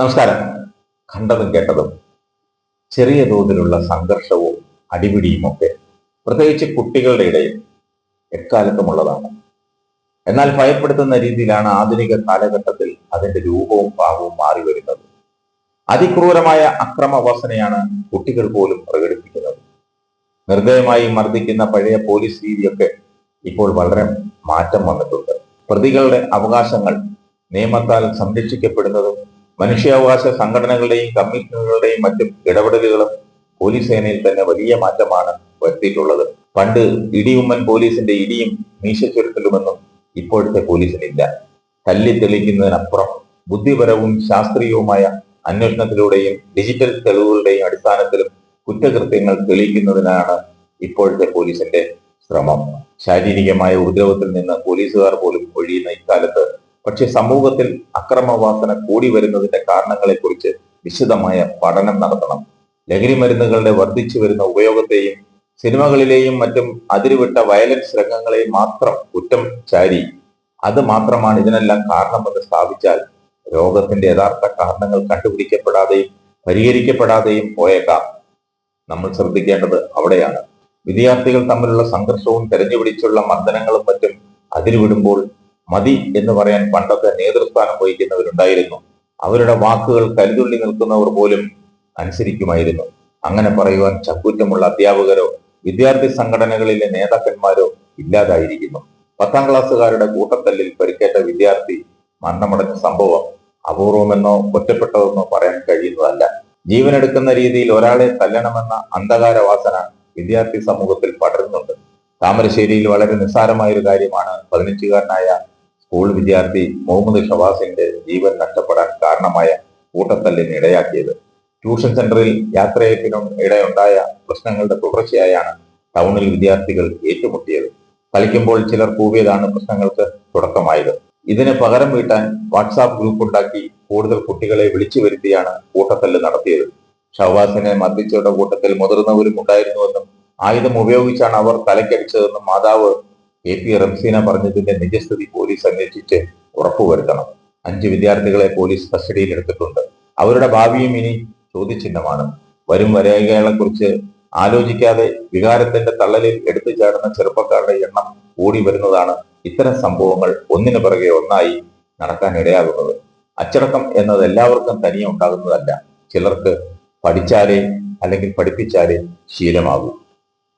നമസ്കാരം. കണ്ടതും കേട്ടതും ചെറിയ തോതിലുള്ള സംഘർഷവും അടിപിടിയും ഒക്കെ പ്രത്യേകിച്ച് കുട്ടികളുടെ ഇടയിൽ എക്കാലത്തുമുള്ളതാണ്. എന്നാൽ ഭയപ്പെടുത്തുന്ന രീതിയിലാണ് ആധുനിക കാലഘട്ടത്തിൽ അതിന്റെ രൂപവും ഭാവവും മാറി വരുന്നത്. അതിക്രൂരമായ അക്രമവാസനയാണ് കുട്ടികൾ പോലും പ്രകടിപ്പിക്കുന്നത്. നിർദ്ദയമായി മർദ്ദിക്കുന്ന പഴയ പോലീസ് രീതിയൊക്കെ ഇപ്പോൾ വളരെ മാറ്റം വന്നിട്ടുണ്ട്. പ്രതികളുടെ അവകാശങ്ങൾ നിയമത്താൽ സംരക്ഷിക്കപ്പെടുന്നതും മനുഷ്യാവകാശ സംഘടനകളുടെയും കമ്മീഷനുകളുടെയും മറ്റും ഇടപെടലുകളും പോലീസ് സേനയിൽ തന്നെ വലിയ മാറ്റമാണ് വരുത്തിയിട്ടുള്ളത്. പണ്ട് ഇടിയുമ്മൻ പോലീസിന്റെ ഇടിയും മീശച്ചുരുത്തലുമെന്നും ഇപ്പോഴത്തെ പോലീസിനില്ല. തല്ലി തെളിക്കുന്നതിനപ്പുറം ബുദ്ധിപരവും ശാസ്ത്രീയവുമായ അന്വേഷണത്തിലൂടെയും ഡിജിറ്റൽ തെളിവുകളുടെയും അടിസ്ഥാനത്തിലും കുറ്റകൃത്യങ്ങൾ തെളിയിക്കുന്നതിനാണ് ഇപ്പോഴത്തെ പോലീസിന്റെ ശ്രമം. ശാരീരികമായ ഉപദ്രവത്തിൽ നിന്ന് പോലീസുകാർ പോലും ഒഴിയുന്ന ഇക്കാലത്ത് പക്ഷെ സമൂഹത്തിൽ അക്രമവാസന കൂടി വരുന്നതിന്റെ കാരണങ്ങളെ കുറിച്ച് വിശദമായ പഠനം നടത്തണം. ലഹരി മരുന്നുകളുടെ വർദ്ധിച്ചു വരുന്ന ഉപയോഗത്തെയും സിനിമകളിലെയും മറ്റും അതിരുവിട്ട വയലൻസ് രംഗങ്ങളെയും മാത്രം കുറ്റം ചാരി അത് മാത്രമാണ് ഇതിനെല്ലാം കാരണമെന്ന് സ്ഥാപിച്ചാൽ രോഗത്തിന്റെ യഥാർത്ഥ കാരണങ്ങൾ കണ്ടുപിടിക്കപ്പെടാതെയും പരിഹരിക്കപ്പെടാതെയും പോയേക്കാം. നമ്മൾ ശ്രദ്ധിക്കേണ്ടത് അവിടെയാണ്. വിദ്യാർത്ഥികൾ തമ്മിലുള്ള സംഘർഷവും തെരഞ്ഞുപിടിച്ചുള്ള മർദ്ദനങ്ങളും മറ്റും അതിരുവിടുമ്പോൾ മതി എന്ന് പറയാൻ പണ്ടത്തെ നേതൃസ്ഥാനം വഹിക്കുന്നവരുണ്ടായിരുന്നു. അവരുടെ വാക്കുകൾ കരുതുള്ളി നിൽക്കുന്നവർ പോലും അനുസരിക്കുമായിരുന്നു. അങ്ങനെ പറയുവാൻ ചക്കൂറ്റമുള്ള അധ്യാപകരോ വിദ്യാർത്ഥി സംഘടനകളിലെ നേതാക്കന്മാരോ ഇല്ലാതായിരിക്കുന്നു. പത്താം ക്ലാസ്സുകാരുടെ കൂട്ടത്തല്ലിൽ പരിക്കേറ്റ വിദ്യാർത്ഥി മരണമടഞ്ഞ സംഭവം അപൂർവമെന്നോ ഒറ്റപ്പെട്ടതെന്നോ പറയാൻ കഴിയുന്നതല്ല. ജീവനെടുക്കുന്ന രീതിയിൽ ഒരാളെ തല്ലണമെന്ന അന്ധകാര വാസന വിദ്യാർത്ഥി സമൂഹത്തിൽ പടരുന്നുണ്ട്. താമരശ്ശേരിയിൽ വളരെ നിസ്സാരമായ ഒരു കാര്യമാണ് പതിനഞ്ചുകാരനായ സ്കൂൾ വിദ്യാർത്ഥി മുഹമ്മദ് ഷവാസിന്റെ ജീവൻ നഷ്ടപ്പെടാൻ കാരണമായ കൂട്ടത്തല്ലിന് ഇടയാക്കിയത്. ട്യൂഷൻ സെന്ററിൽ യാത്രയപ്പിനും ഇടയുണ്ടായ പ്രശ്നങ്ങളുടെ തുടർച്ചയായാണ് ടൗണിൽ വിദ്യാർത്ഥികൾ ഏറ്റുമുട്ടിയത്. കളിക്കുമ്പോൾ ചിലർ കൂവിയതാണ് പ്രശ്നങ്ങൾക്ക് തുടക്കമായത്. ഇതിന് പകരം വീട്ടാൻ വാട്സാപ്പ് ഗ്രൂപ്പ് ഉണ്ടാക്കി കൂടുതൽ കുട്ടികളെ വിളിച്ചു വരുത്തിയാണ് കൂട്ടത്തല്ല് നടത്തിയത്. ഷവാസിനെ മർദ്ദിച്ചവരുടെ കൂട്ടത്തിൽ മുതിർന്നവരും ഉണ്ടായിരുന്നുവെന്നും ആയുധം ഉപയോഗിച്ചാണ് അവർ തലക്കടിച്ചതെന്നും മാതാവ് കെ പി റംസീന പറഞ്ഞതിന്റെ നിജസ്ഥിതി പോലീസ് അന്വേഷിച്ച് ഉറപ്പുവരുത്തണം. അഞ്ച് വിദ്യാർത്ഥികളെ പോലീസ് കസ്റ്റഡിയിൽ എടുത്തിട്ടുണ്ട്. അവരുടെ ഭാവിയും ഇനി ചോദ്യചിഹ്നമാണ്. വരും വരേകകളെ കുറിച്ച് ആലോചിക്കാതെ വികാരത്തിന്റെ തള്ളലിൽ എടുത്തു ചാടുന്ന ചെറുപ്പക്കാരുടെ എണ്ണം കൂടി വരുന്നതാണ് ഇത്തരം സംഭവങ്ങൾ ഒന്നിനു പിറകെ ഒന്നായി നടക്കാൻ ഇടയാകുന്നത്. അച്ചടക്കം എന്നത് എല്ലാവർക്കും തനിയെ ഉണ്ടാകുന്നതല്ല. ചിലർക്ക് പഠിച്ചാലേ അല്ലെങ്കിൽ പഠിപ്പിച്ചാലേ ശീലമാകൂ.